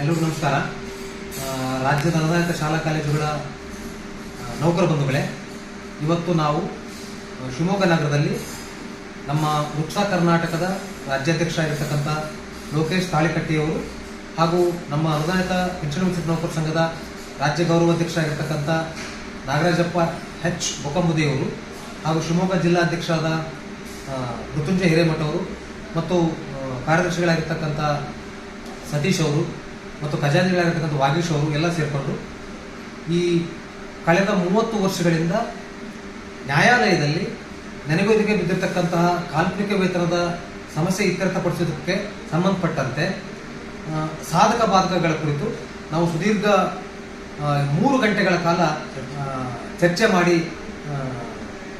ಎಲ್ಲರಿಗೂ ನಮಸ್ಕಾರ. ರಾಜ್ಯದ ಅನುದಾನಿತ ಶಾಲಾ ಕಾಲೇಜುಗಳ ನೌಕರ ಬಂಧುಗಳೇ, ಇವತ್ತು ನಾವು ಶಿವಮೊಗ್ಗ ನಗರದಲ್ಲಿ ನಮ್ಮ ವೃಕ್ಷ ಕರ್ನಾಟಕದ ರಾಜ್ಯಾಧ್ಯಕ್ಷ ಆಗಿರ್ತಕ್ಕಂಥ ಲೋಕೇಶ್ ತಾಳಿಕಟ್ಟಿಯವರು ಹಾಗೂ ನಮ್ಮ ಅನುದಾನಿತ ಪಿಂಚಣಿ ನೌಕರ ಸಂಘದ ರಾಜ್ಯ ಗೌರವಾಧ್ಯಕ್ಷ ಆಗಿರ್ತಕ್ಕಂಥ ನಾಗರಾಜಪ್ಪ ಹೆಚ್ ಬೊಕಂಬುದಿಯವರು ಹಾಗೂ ಶಿವಮೊಗ್ಗ ಜಿಲ್ಲಾಧ್ಯಕ್ಷರಾದ ಮೃತ್ಯುಂಜಯ ಹಿರೇಮಠ ಅವರು ಮತ್ತು ಕಾರ್ಯದರ್ಶಿಗಳಾಗಿರ್ತಕ್ಕಂಥ ಸತೀಶ್ ಅವರು ಮತ್ತು ಖಜಾನೆಗಳಾಗಿರ್ತಕ್ಕಂಥ ವಾಗೀಶ್ ಅವರು ಎಲ್ಲ ಸೇರಿಕೊಂಡು ಈ ಕಳೆದ ಮೂವತ್ತು ವರ್ಷಗಳಿಂದ ನ್ಯಾಯಾಲಯದಲ್ಲಿ ನೆನೆಗುದಿಗೆ ಬಿದ್ದಿರತಕ್ಕಂತಹ ಕಾಲ್ಪನಿಕ ವೇತನದ ಸಮಸ್ಯೆ ಇತ್ಯರ್ಥಪಡಿಸೋದಕ್ಕೆ ಸಂಬಂಧಪಟ್ಟಂತೆ ಸಾಧಕ ಬಾಧಕಗಳ ಕುರಿತು ನಾವು ಸುದೀರ್ಘ ಮೂರು ಗಂಟೆಗಳ ಕಾಲ ಚರ್ಚೆ ಮಾಡಿ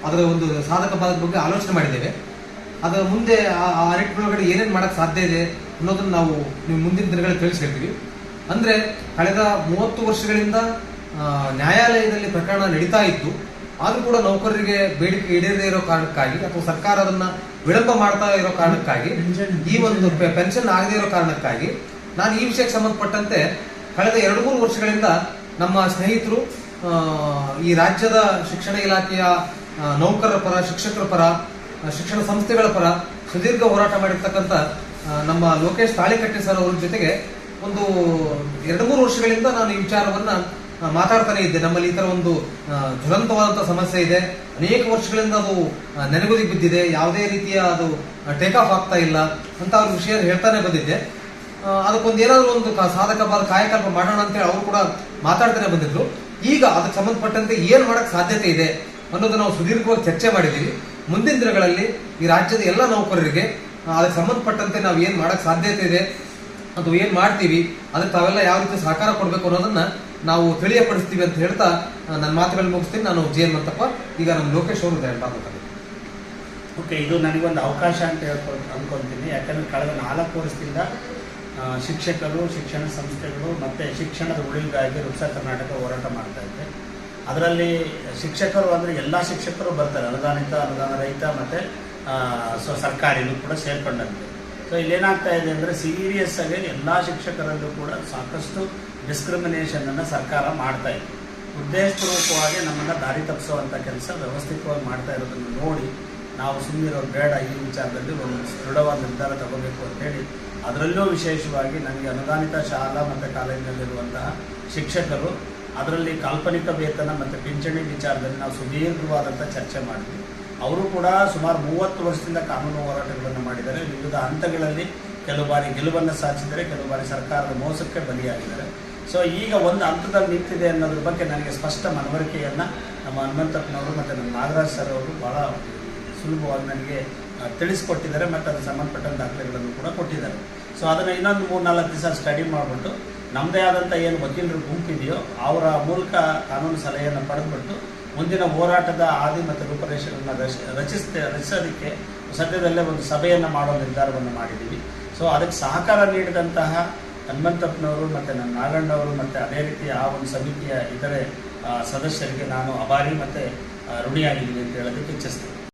ಅದರ ಒಂದು ಸಾಧಕ ಬಾಧಕ ಬಗ್ಗೆ ಆಲೋಚನೆ ಮಾಡಿದ್ದೇವೆ. ಅದರ ಮುಂದೆ ಆ ನಿಟ್ಟಿನೊಳಗಡೆ ಏನೇನು ಮಾಡೋಕ್ಕೆ ಸಾಧ್ಯ ಇದೆ ಅನ್ನೋದನ್ನು ನಾವು ನೀವು ಮುಂದಿನ ದಿನಗಳಲ್ಲಿ ತಿಳಿಸ್ಕೊಳ್ತೀವಿ ಹೇಳ್ತೀವಿ ಅಂದರೆ ಕಳೆದ ಮೂವತ್ತು ವರ್ಷಗಳಿಂದ ನ್ಯಾಯಾಲಯದಲ್ಲಿ ಪ್ರಕರಣ ನಡೀತಾ ಇತ್ತು. ಆದರೂ ಕೂಡ ನೌಕರರಿಗೆ ಬೇಡಿಕೆ ಈಡೇರದೇ ಇರೋ ಕಾರಣಕ್ಕಾಗಿ ಅಥವಾ ಸರ್ಕಾರ ಅದನ್ನ ವಿಳಂಬ ಮಾಡ್ತಾ ಇರೋ ಕಾರಣಕ್ಕಾಗಿ ಈ ಒಂದು ಪೆನ್ಷನ್ ಆಗದೇ ಇರೋ ಕಾರಣಕ್ಕಾಗಿ ನಾನು ಈ ವಿಷಯಕ್ಕೆ ಸಂಬಂಧಪಟ್ಟಂತೆ ಕಳೆದ ಎರಡು ಮೂರು ವರ್ಷಗಳಿಂದ ನಮ್ಮ ಸ್ನೇಹಿತರು ಈ ರಾಜ್ಯದ ಶಿಕ್ಷಣ ಇಲಾಖೆಯ ನೌಕರರ ಪರ ಶಿಕ್ಷಕರ ಪರ ಶಿಕ್ಷಣ ಸಂಸ್ಥೆಗಳ ಪರ ಸುದೀರ್ಘ ಹೋರಾಟ ಮಾಡಿರ್ತಕ್ಕಂಥ ನಮ್ಮ ಲೋಕೇಶ್ ತಾಳಿಕಟ್ಟೆ ಸರ್ ಅವರ ಜೊತೆಗೆ ಒಂದು ಎರಡು ಮೂರು ವರ್ಷಗಳಿಂದ ನಾನು ಈ ವಿಚಾರವನ್ನ ಮಾತಾಡ್ತಾನೆ ಇದ್ದೆ. ನಮ್ಮಲ್ಲಿ ಈ ತರ ಒಂದು ಜ್ವಲಂತವಾದಂತಹ ಸಮಸ್ಯೆ ಇದೆ. ಅನೇಕ ವರ್ಷಗಳಿಂದ ಅದು ನೆನಗುದಿ ಬಿದ್ದಿದೆ. ಯಾವುದೇ ರೀತಿಯ ಅದು ಟೇಕ್ ಆಫ್ ಆಗ್ತಾ ಇಲ್ಲ ಅಂತ ಅವ್ರ ವಿಷಯ ಹೇಳ್ತಾನೆ ಬಂದಿದ್ದೆ. ಅದಕ್ಕೊಂದು ಏನಾದರೂ ಒಂದು ಸಾಧಕ ಬಾರ ಕಾಯಕಲ್ಪ ಮಾಡೋಣ ಅಂತೇಳಿ ಅವರು ಕೂಡ ಮಾತಾಡ್ತಾನೆ ಬಂದಿದ್ರು. ಈಗ ಅದಕ್ಕೆ ಸಂಬಂಧಪಟ್ಟಂತೆ ಏನು ಮಾಡಕ್ ಸಾಧ್ಯತೆ ಇದೆ ಅನ್ನೋದು ನಾವು ಸುದೀರ್ಘವಾಗಿ ಚರ್ಚೆ ಮಾಡಿದ್ದೀವಿ. ಮುಂದಿನ ದಿನಗಳಲ್ಲಿ ಈ ರಾಜ್ಯದ ಎಲ್ಲ ನೌಕರರಿಗೆ ಅದಕ್ಕೆ ಸಂಬಂಧಪಟ್ಟಂತೆ ನಾವು ಏನು ಮಾಡಕ್ ಸಾಧ್ಯತೆ ಇದೆ ಅದು ಏನು ಮಾಡ್ತೀವಿ, ಅದಕ್ಕೆ ತಾವೆಲ್ಲ ಯಾವ ರೀತಿ ಸಹಕಾರ ಕೊಡಬೇಕು ಅನ್ನೋದನ್ನ ನಾವು ತಿಳಿಯಪಡಿಸ್ತೀವಿ ಅಂತ ಹೇಳ್ತಾ ನನ್ನ ಮಾತುಗಳು ಮುಗಿಸ್ತೀನಿ. ನಾನು ಜೆ ಎನ್ ಮಂತಪ್ಪ, ಈಗ ನಮ್ಮ ಲೋಕೇಶ್ ಅವರು ಮಾತಾಡ್ತಾರೆ ಓಕೆ, ಇದು ನನಗೊಂದು ಅವಕಾಶ ಅಂತ ಹೇಳ್ಕೊ, ಅನ್ಕೊಂತೀನಿ. ಯಾಕಂದ್ರೆ ಕಳೆದ ನಾಲ್ಕು ವರ್ಷದಿಂದ ಶಿಕ್ಷಕರು, ಶಿಕ್ಷಣ ಸಂಸ್ಥೆಗಳು ಮತ್ತು ಶಿಕ್ಷಣದ ಉಳಿವಿಗಾಗಿ ವೃಕ್ಷ ಕರ್ನಾಟಕ ಹೋರಾಟ ಮಾಡ್ತಾ ಇದೆ. ಅದರಲ್ಲಿ ಶಿಕ್ಷಕರು ಅಂದರೆ ಎಲ್ಲ ಶಿಕ್ಷಕರು ಬರ್ತಾರೆ. ಅನುದಾನಿತ, ಅನುದಾನ ರಹಿತ ಮತ್ತು ಸೊ ಸರ್ಕಾರಿನೂ ಕೂಡ ಸೇರ್ಕೊಂಡಂತೆ. ಸೊ ಇಲ್ಲೇನಾಗ್ತಾ ಇದೆ ಅಂದರೆ ಸೀರಿಯಸ್ ಆಗಿ ಎಲ್ಲ ಶಿಕ್ಷಕರಲ್ಲೂ ಕೂಡ ಸಾಕಷ್ಟು ಡಿಸ್ಕ್ರಿಮಿನೇಷನನ್ನು ಸರ್ಕಾರ ಮಾಡ್ತಾ ಇದೆ. ಉದ್ದೇಶಪೂರ್ವಕವಾಗಿ ನಮ್ಮನ್ನು ದಾರಿ ತಪ್ಪಿಸುವಂಥ ಕೆಲಸ ವ್ಯವಸ್ಥಿತವಾಗಿ ಮಾಡ್ತಾ ಇರೋದನ್ನು ನೋಡಿ ನಾವು ಸುಮ್ಮನಿರೋದು ಬೇಡ ಈ ವಿಚಾರದಲ್ಲಿ ಒಂದು ದೃಢವಾದ ನಿರ್ಧಾರ ತಗೋಬೇಕು ಅಂತೇಳಿ ಅದರಲ್ಲೂ ವಿಶೇಷವಾಗಿ ನನಗೆ ಅನುದಾನಿತ ಶಾಲಾ ಮತ್ತು ಕಾಲೇಜಿನಲ್ಲಿರುವಂತಹ ಶಿಕ್ಷಕರು ಅದರಲ್ಲಿ ಕಾಲ್ಪನಿಕ ವೇತನ ಮತ್ತು ಪಿಂಚಣಿ ವಿಚಾರದಲ್ಲಿ ನಾವು ಸುದೀರ್ಘವಾದಂಥ ಚರ್ಚೆ ಮಾಡಿದ್ವಿ. ಅವರು ಕೂಡ ಸುಮಾರು ಮೂವತ್ತು ವರ್ಷದಿಂದ ಕಾನೂನು ಹೋರಾಟಗಳನ್ನು ಮಾಡಿದ್ದಾರೆ. ವಿವಿಧ ಹಂತಗಳಲ್ಲಿ ಕೆಲವು ಬಾರಿ ಗೆಲುವನ್ನು ಸಾಧಿಸಿದರೆ ಕೆಲವು ಬಾರಿ ಸರ್ಕಾರದ ಮೋಸಕ್ಕೆ ಬಲಿಯಾಗಿದ್ದಾರೆ. ಸೊ ಈಗ ಒಂದು ಹಂತದಲ್ಲಿ ನಿಂತಿದೆ ಅನ್ನೋದ್ರ ಬಗ್ಗೆ ನನಗೆ ಸ್ಪಷ್ಟ ಮನವರಿಕೆಯನ್ನು ನಮ್ಮ ಹನುಮಂತಪ್ಪನವರು ಮತ್ತು ನಮ್ಮ ನಾಗರಾಜ್ ಸರ್ ಅವರು ಭಾಳ ಸುಲಭವಾಗಿ ನನಗೆ ತಿಳಿಸಿಕೊಟ್ಟಿದ್ದಾರೆ ಮತ್ತು ಅದಕ್ಕೆ ಸಂಬಂಧಪಟ್ಟ ದಾಖಲೆಗಳನ್ನು ಕೂಡ ಕೊಟ್ಟಿದ್ದಾರೆ. ಸೊ ಅದನ್ನು ಇನ್ನೊಂದು ಮೂರು ನಾಲ್ಕು ದಿವಸ ಸ್ಟಡಿ ಮಾಡಿಬಿಟ್ಟು ನಮ್ಮದೇ ಆದಂಥ ಏನು ವಕೀಲರು ಗುಂಪಿದೆಯೋ ಅವರ ಮೂಲಕ ಕಾನೂನು ಸಲಹೆಯನ್ನು ಪಡೆದುಬಿಟ್ಟು ಮುಂದಿನ ಹೋರಾಟದ ಆದಿ ಮತ್ತು ರೂಪರೇಷೆಗಳನ್ನು ರಚ, ರಚಿಸ್ತೆ, ರಚಿಸೋದಕ್ಕೆ ಸದ್ಯದಲ್ಲೇ ಒಂದು ಸಭೆಯನ್ನು ಮಾಡೋ ನಿರ್ಧಾರವನ್ನು ಮಾಡಿದ್ದೀವಿ. ಸೊ, ಅದಕ್ಕೆ ಸಹಕಾರ ನೀಡಿದಂತಹ ಹನುಮಂತಪ್ಪನವರು ಮತ್ತು ನನ್ನ ನಾಗಣ್ಣವರು ಮತ್ತು ಅದೇ ರೀತಿ ಆ ಒಂದು ಸಮಿತಿಯ ಇತರೆ ಸದಸ್ಯರಿಗೆ ನಾನು ಅಭಾರಿ ಮತ್ತು ಋಣಿಯಾಗಿದ್ದೀನಿ ಅಂತ ಹೇಳೋದಕ್ಕೆ ಇಚ್ಛಿಸ್ತೀನಿ.